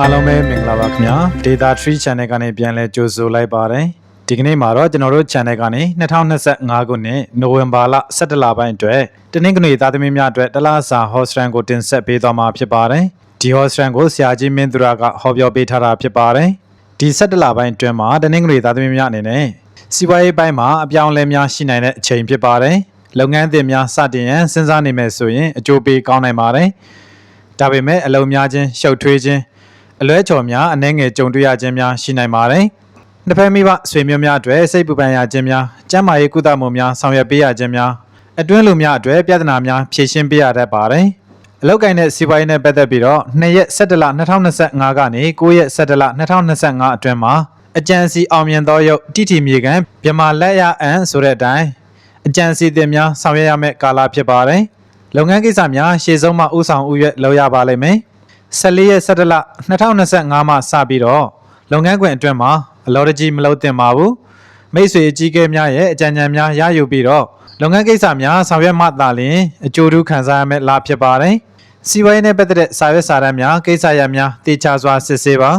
အားလုံးပဲမင်္ဂလာပါခင်ဗျာ Data Tree Channel ကနေပြန်လဲကြိုဆိုလိုက်ပါတယ်ဒီကနေ့မှာတော့ကျွန်တော်တို့ channel ကနေ2025ခုနှစ်နိုဝင်ဘာလ17လပိုင်းအတွက်တနင်္ဂနွေသားသမီးများအတွက်တလားစာ Hostran ကိုတင်ဆက်ပေးသွားမှာဖြစ်ပါတယ်ဒီ Hostran ကိုဆရာကြီးမင်းသူရကဟောပြောပေးထားတာဖြစ်ပါတယ်ဒီ17လပိုင်းအတွင်းမှာတနင်္ဂနွေသားသမီးများအနေနဲ့စီးပွားရေးပိုင်းမှာအပြောင်းအလဲများရှိနိုင်တဲ့အချိန်ဖြစ်ပါတယ်လုပ်ငန်းသစ်များစတင်ရန်စဉ်းစားနေမယ်ဆိုရင်အကျိုးပေးကောင်းနိုင်ပါတယ်ဒါပေမဲ့အလုံများခြင်းရှုပ်ထွေးခြင်း အလွဲချော်များအနှဲငယ်ကြုံတွေ့ရခြင်းများရှိနိုင်ပါတယ်။နှစ်ဖက်မိဘဆွေမျိုးများအတွက်စိတ်ပူပန်ရခြင်းများကျန်းမာရေးကုသမှုများဆောင်ရွက်ပေးရခြင်းများအတွင်းလူများအတွက်ပြဿနာများဖြေရှင်းပေးရတတ်ပါတယ်။အလောက်ကိုင်းတဲ့စီးပွားရေးနဲ့ပတ်သက်ပြီးတော့2ရက်17လ2025ကနေ9ရက်17လ2025အတွင်းမှာအကြံစီအောင်မြင်သောရုပ်တိတိမြေကန်မြမလက်ရအန်ဆိုတဲ့အတိုင်းအကြံစီတင်များဆောင်ရွက်ရမယ့်ကာလဖြစ်ပါတယ်။လုပ်ငန်းကိစ္စများရှေ့ဆုံးမှဥဆောင်ဥရွက်လုပ်ရပါလိမ့်မယ်။ 14ရက်17လ2025မှာစပြီးတော့လုပ်ငန်းခွင်အတွင်းမှာအလော်တကြီးမလုပ်သင့်ပါဘူးမိတ်ဆွေအကြီးအကဲများရဲ့အကြံဉာဏ်များရယူပြီးတော့လုပ်ငန်းကိစ္စများဆောင်ရွက်မှသာလျှင်အကျိုးထူးခံစားရမယ့်လာဖြစ်ပါတယ်စီဝိုင်းနဲ့ပတ်သက်တဲ့စာရွက်စာတမ်းများကိစ္စရပ်များတေချာစွာစစ်ဆေးပါ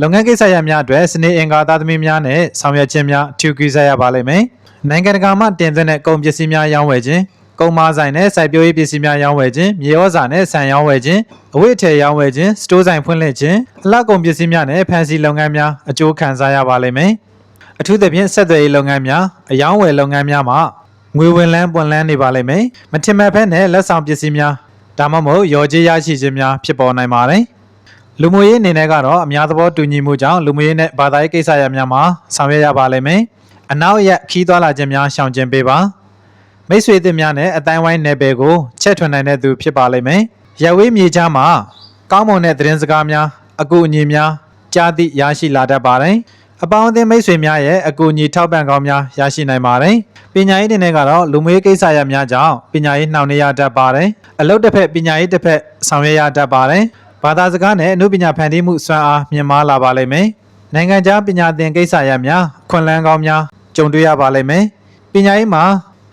လုပ်ငန်းကိစ္စရပ်များအတွက်စနေအင်္ဂါသားသမီးများနဲ့ဆောင်ရွက်ခြင်းများအထူးကိစ္စရပါလိမ့်မယ်နိုင်ငံတကာမှတင်သွင်းတဲ့ကုန်ပစ္စည်းများရောင်းဝယ်ခြင်း ကုန်မာဆိုင်နဲ့စိုက်ပျိုးရေးပစ္စည်းများရောင်းဝယ်ခြင်းမြေဩဇာနဲ့ဆန်ရောင်းဝယ်ခြင်းအဝတ်အထည်ရောင်းဝယ်ခြင်းစတိုးဆိုင်ဖွင့်လှစ်ခြင်းအလှကုန်ပစ္စည်းများနဲ့ဖန်စီလုပ်ငန်းများအကျိုးခံစားရပါလိမ့်မယ်အထူးသဖြင့်ဆက်သွယ်ရေးလုပ်ငန်းများအယောင်းဝယ်လုပ်ငန်းများမှာငွေဝင်လန်းပွင့်လန်းနေပါလိမ့်မယ်မထင်မှတ်ဖက်နဲ့လက်ဆောင်ပစ္စည်းများဒါမှမဟုတ်ရော်ကြေးရရှိခြင်းများဖြစ်ပေါ်နိုင်ပါတယ်လူမှုရေးအနေနဲ့ကတော့အများသဘောတူညီမှုကြောင့်လူမှုရေးနဲ့ဘာသာရေးကိစ္စရပ်များမှာဆောင်ရွက်ရပါလိမ့်မယ်အနောက်ရက်ခီးသွွာလာခြင်းများရှောင်ကျဉ်ပေးပါ မိတ်ဆွေသစ်များနဲ့အတိုင်းဝိုင်းနယ်ပယ်ကိုချက်ထွင်နိုင်တဲ့သူဖြစ်ပါလိမ့်မယ်။ရဝေးမြေချမ်းမှာကောင်းမွန်တဲ့သတင်းစကားများအကူအညီများကြားသိရရှိလာတတ်ပါတယ်။အပေါင်းအသင်းမိတ်ဆွေများရဲ့အကူအညီထောက်ပံ့ကောင်းများရရှိနိုင်ပါတယ်။ပညာရေးတင်တဲ့ကတော့လူမျိုးရေးကိစ္စရပ်များကြောင့်ပညာရေးနှောင့်နှေးရတတ်ပါတယ်။အလုပ်တစ်ဖက်ပညာရေးတစ်ဖက်ဆောင်ရွက်ရတတ်ပါတယ်။ဘာသာစကားနဲ့အမှုပညာဖန်တီးမှုစွမ်းအားမြင့်မားလာပါလိမ့်မယ်။နိုင်ငံခြားပညာသင်ကိစ္စရပ်များခွန်လန်းကောင်းများကြုံတွေ့ရပါလိမ့်မယ်။ပညာရေးမှာ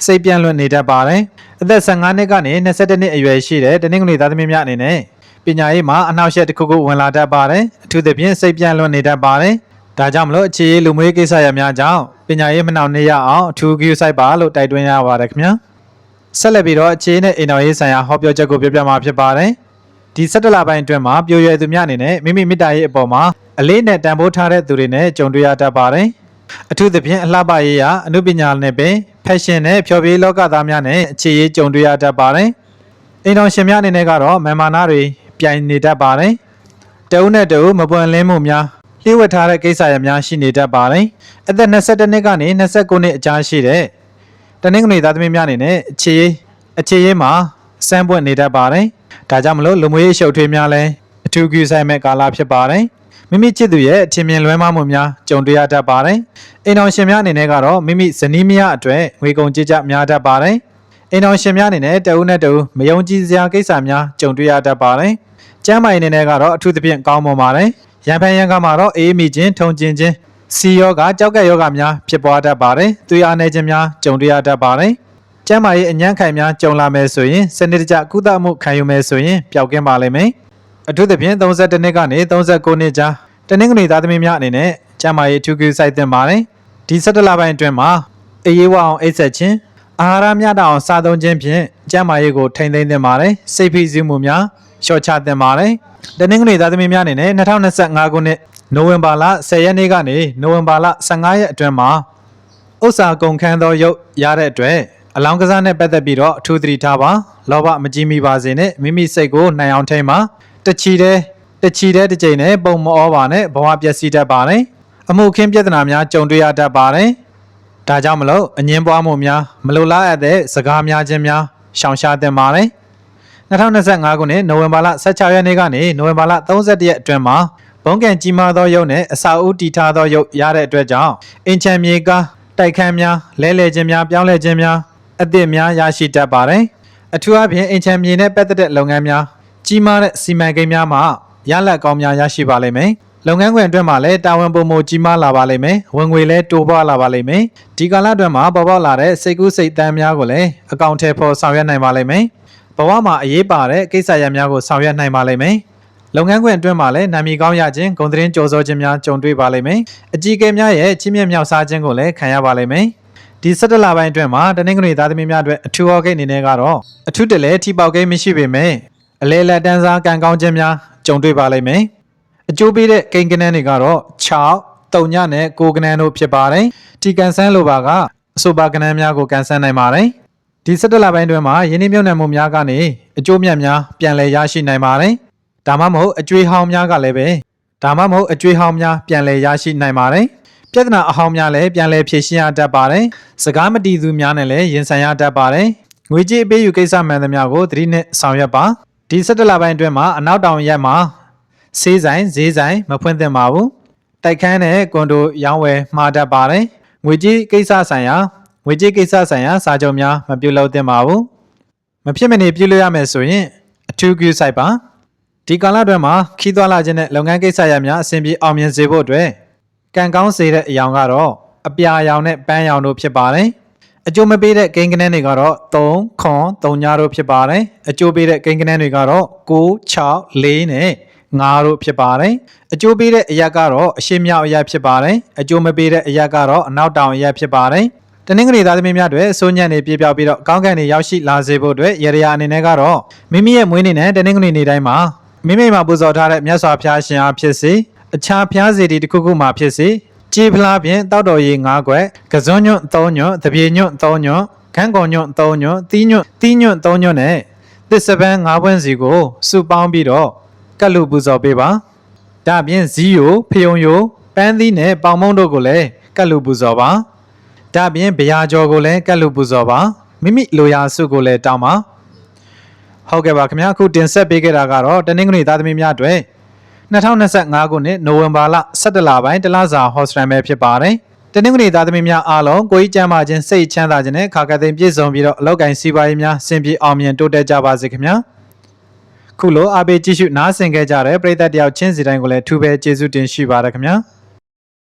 စိတ်ပြန့်လွင့်နေတတ်ပါတယ်။အသက်15နှစ်ကနေ22နှစ်အရွယ်ရှိတဲ့တနင်္ဂနွေသားသမီးများအနေနဲ့ပညာရေးမှာအနှောက်အယှက်တစ်ခုခုဝင်လာတတ်ပါတယ်။အထူးသဖြင့်စိတ်ပြန့်လွင့်နေတတ်ပါတယ်။ဒါကြောင့်မလို့အခြေရေးလူမျိုးရေးကိစ္စရပ်များကြောင့်ပညာရေးမနှောင့်နှေးရအောင်အထူးဂရုစိုက်ပါလို့တိုက်တွန်းရပါတယ်ခင်ဗျာ။ဆက်လက်ပြီးတော့အခြေနဲ့အိမ်တော်ရေးဆိုင်ရာဟောပြောချက်ကိုပြပြမှာဖြစ်ပါတယ်။ဒီ17လပိုင်းအတွင်းမှာပြိုရွယ်သူများအနေနဲ့မိမိမိတ္တရေးအပေါ်မှာအလေးနဲ့တန်ဖိုးထားတဲ့သူတွေနဲ့ကြုံတွေ့ရတတ်ပါတယ်။ အထူးသဖြင့်အလှပရေးရာအနုပညာနဲ့ပင်ဖက်ရှင်နဲ့ဖျော်ဖြေလောကသားများနဲ့အခြေရေးကြုံတွေ့ရတတ်ပါတယ်။အိမ်တော်ရှင်များအနေနဲ့ကတော့မန်မာနာတွေပြိုင်နေတတ်ပါတယ်။တအုပ်နဲ့တအုပ်မပွင့်လင်းမှုများလျှို့ဝှက်ထားတဲ့ကိစ္စရပ်များရှိနေတတ်ပါတယ်။အသက်22နှစ်ကနေ29နှစ်အကြားရှိတဲ့တနင်္ဂနွေသားသမီးများအနေနဲ့အခြေရေးအခြေရေးမှာစမ်းပွင့်နေတတ်ပါတယ်။ဒါကြောင့်မလို့လူမျိုးရေးရှုပ်ထွေးများလည်းအထူးကူဆိုင်မဲ့ကာလဖြစ်ပါတယ်။ မိမိချစ်သူရဲ့အထင်မြင်လွဲမှားမှုများကြုံတွေ့ရတတ်ပါတယ်။အိမ်တော်ရှင်များအနေနဲ့ကတော့မိမိဇနီးမယားအတွက်ငွေကုန်ကြေးကျများတတ်ပါတယ်။အိမ်တော်ရှင်များအနေနဲ့တအုပ်နဲ့တအုပ်မယုံကြည်စရာကိစ္စများကြုံတွေ့ရတတ်ပါတယ်။ကျမ်းမာရေးအနေနဲ့ကတော့အထူးသဖြင့်ကောင်းမွန်ပါတယ်။ရံဖန်ရံကမှာတော့အေးမိခြင်းထုံကျင်ခြင်းစီယောဂကြောက်ကက်ယောဂများဖြစ်ပွားတတ်ပါတယ်။သွေးအားနည်းခြင်းများကြုံတွေ့ရတတ်ပါတယ်။ကျမ်းမာရေးအညံ့ခိုင်များကြုံလာမယ်ဆိုရင်စနစ်တကျကုသမှုခံယူမယ်ဆိုရင်ပျောက်ကင်းပါလိမ့်မယ်။ အထူးသဖြင့်32နှစ်ကနေ39နှစ်ကြားတနင်္ဂနွေသားသမီးများအနေနဲ့ကျမ်းမာရေးထူးထူးစိုက်တင်ပါတယ်။ဒီ17လပိုင်းအတွင်းမှာအေးရေးဝအောင်အိတ်ဆက်ခြင်းအာဟာရမျှတအောင်စားသုံးခြင်းဖြင့်ကျမ်းမာရေးကိုထိန်းသိမ်းသင့်ပါတယ်။စိတ်ဖိစီးမှုများလျှော့ချသင့်ပါတယ်။တနင်္ဂနွေသားသမီးများအနေနဲ့2025ခုနှစ်နိုဝင်ဘာလ10ရက်နေ့ကနေနိုဝင်ဘာလ15ရက်အတွင်းမှာဥစ္စာကုန်ခန်းသောရုပ်ရတဲ့အတွက်အလောင်းကစားနဲ့ပတ်သက်ပြီးတော့အထူးသတိထားပါလောဘမကြီးမိပါစေနဲ့မိမိစိတ်ကိုနိုင်အောင်ထိန်းပါ တချီတဲ့တချီတဲ့တစ်ချိန်နဲ့ပုံမဩပါနဲ့ဘဝပျက်စီးတတ်ပါတယ်အမှုခင်းပြဿနာများကြုံတွေ့ရတတ်ပါတယ်ဒါကြောင့်မလို့အငင်းပွားမှုများမလိုလားအပ်တဲ့စကားများခြင်းများရှောင်ရှားသင့်ပါတယ်2025ခုနှစ်နိုဝင်ဘာလ16ရက်နေ့ကနေနိုဝင်ဘာလ31ရက်အတွင်းမှာဘုံကံကြီးမားသောရုပ်နဲ့အစာအုပ်တီထားသောရုပ်ရတဲ့အတွက်ကြောင့်အင်ချံမြေကားတိုက်ခန်းများလဲလှယ်ခြင်းများပြောင်းလဲခြင်းများအသစ်များရရှိတတ်ပါတယ်အထူးအဖြင့်အင်ချံမြေနဲ့ပတ်သက်တဲ့လုပ်ငန်းများ ကြီးမားတဲ့စီမံကိန်းများမှာရလဒ်ကောင်းများရရှိပါလိမ့်မယ်။လုပ်ငန်းခွင်အတွင်းမှာလည်းတာဝန်ပုံမှုကြီးမားလာပါလိမ့်မယ်။ဝင်ငွေလည်းတိုးပွားလာပါလိမ့်မယ်။ဒီကာလအတွင်းမှာပေါ်ပေါက်လာတဲ့စိတ်ကူးစိတ်တမ်းများကိုလည်းအကောင့်ထဲပေါ်ဆောင်ရွက်နိုင်ပါလိမ့်မယ်။ဘဝမှာအရေးပါတဲ့ကိစ္စရပ်များကိုဆောင်ရွက်နိုင်ပါလိမ့်မယ်။လုပ်ငန်းခွင်အတွင်းမှာလည်းနာမည်ကောင်းရခြင်းဂုဏ်သတင်းကြော်စောခြင်းများကြုံတွေ့ပါလိမ့်မယ်အကြီးအကဲများရဲ့ချင်းမြတ်မြောက်စားခြင်းကိုလည်းခံရပါလိမ့်မယ်ဒီ17လပိုင်းအတွင်းမှာတနင်္ဂနွေသားသမီးများအတွက်အထူးဟောကိန်းအနေနဲ့ကတော့အထူးတလဲထိပေါက်ကိန်းမရှိပေမဲ့ အလဲလက်တန်းစားကံကောင်းခြင်းများကြုံတွေ့ပါလိမ့်မယ်အကျိုးပေးတဲ့ကိန်းကနန်းတွေကတော့6 3ညနဲ့9ကနန်းတို့ဖြစ်ပါတယ်တီကန်ဆန်းလိုပါကအဆိုပါကနန်းများကိုကန်ဆန်းနိုင်ပါတယ်ဒီ17လပိုင်းအတွင်းမှာယင်းနှမြုပ်နှံမှုများကနေအကျိုးမြတ်များပြန်လည်ရရှိနိုင်ပါတယ်ဒါမှမဟုတ်အကျွေးဟောင်းများကလည်းပဲဒါမှမဟုတ်အကျွေးဟောင်းများပြန်လည်ရရှိနိုင်ပါတယ်ပြဿနာအဟောင်းများလည်းပြန်လည်ဖြေရှင်းရတတ်ပါတယ်စကားမတည်သူများနဲ့လည်းရင်ဆိုင်ရတတ်ပါတယ်ငွေကြေးအပေးယူကိစ္စမှန်သမျှကိုသတိနဲ့ဆောင်ရွက်ပါ ဒီ17လပိုင်းအတွင်းမှာအနောက်တောင်ရက်မှာစေးဆိုင်ဈေးဆိုင်မဖွင့်သင့်ပါဘူးတိုက်ခန်းနဲ့ကွန်ဒိုရောင်းဝယ်မှာတတ်ပါတယ်ငွေကြေးကိစ္စဆိုင်ရာငွေကြေးကိစ္စဆိုင်ရာစာချုပ်များမပြုလုပ်သင့်ပါဘူးမဖြစ်မနေပြုလုပ်ရမယ်ဆိုရင်အထူးကူးဆိုင်ပါဒီကာလအတွင်းမှာခီးသွွာလာခြင်းနဲ့လုပ်ငန်းကိစ္စရပ်များအဆင်ပြေအောင်မြင်စေဖို့အတွက်ကံကောင်းစေတဲ့အယောင်ကတော့အပြာရောင်နဲ့ပန်းရောင်တို့ဖြစ်ပါတယ်။ အကျိုးမပေးတဲ့ကိန်းကနန်းတွေကတော့3ခွန်3ညတို့ဖြစ်ပါတယ်။အကျိုးပေးတဲ့ကိန်းကနန်းတွေကတော့9 6 4နဲ့9တို့ဖြစ်ပါတယ်။အကျိုးပေးတဲ့အရက်ကတော့အရှိမြောက်အရက်ဖြစ်ပါတယ်။အကျိုးမပေးတဲ့အရက်ကတော့အနောက်တောင်အရက်ဖြစ်ပါတယ်။တနင်္ဂနွေသားသမီးများတွေအစိုးညံ့နေပြေပြောက်ပြီးတော့ကောင်းကင်နေရောက်ရှိလာစေဖို့အတွက်ရရအနေနဲ့ကတော့မိမိရဲ့မွေးနေ့နဲ့တနင်္ဂနွေနေ့တိုင်းမှာမိမိမှာပူဇော်ထားတဲ့မြတ်စွာဘုရားရှင်အားဖြစ်စေအခြားဘုရားစေတီတစ်ခုခုမှာဖြစ်စေ ကြေးဖလားဖြင့်တောက်တော်ရည်၅ခွက်ကစွန်းညွန့်၃ညွန့်တပြေညွန့်၃ညွန့်ခန်းကုန်ညွန့်၃ညွန့်တီးညွန့်တီးညွန့်၃ညွန့်နဲ့သစ္စပန်း၅ပွင့်စီကိုစုပေါင်းပြီးတော့ကတ်လူပူဇော်ပေးပါဒါအပြင်ဇီးယိုဖယုံယိုပန်းသီးနဲ့ပေါင်မုံတို့ကိုလည်းကတ်လူပူဇော်ပါဒါ့အပြင်ဗျာကျော်ကိုလည်းကတ်လူပူဇော်ပါမိမိလိုရာစုကိုလည်းတောင်းပါဟုတ်ကဲ့ပါခင်ဗျာအခုတင်ဆက်ပေးခဲ့တာကတော့တနင်္ဂနွေသားသမီးများအတွက် 2025ခုနှစ်နိုဝင်ဘာလ17လပိုင်းတလစာဟော့စတန်ပဲဖြစ်ပါတယ်တနင်္ဂနွေသားသမီးများအားလုံးကိုကြီးကျမ်းမာခြင်းစိတ်ချမ်းသာခြင်းနဲ့ခါကသိမ်းပြည့်စုံပြီးတော့အလောက်ကိုင်းစီးပွားရေးများဆင်ပြေအောင်မြင်တိုးတက်ကြပါစေခင်ဗျာခုလိုအားပေးကြည့်ရှုနားဆင်ခဲ့ကြတဲ့ပရိသတ်တယောက်ချင်းစီတိုင်းကိုလည်းထူးပဲကျေးဇူးတင်ရှိပါရခင်ဗျာ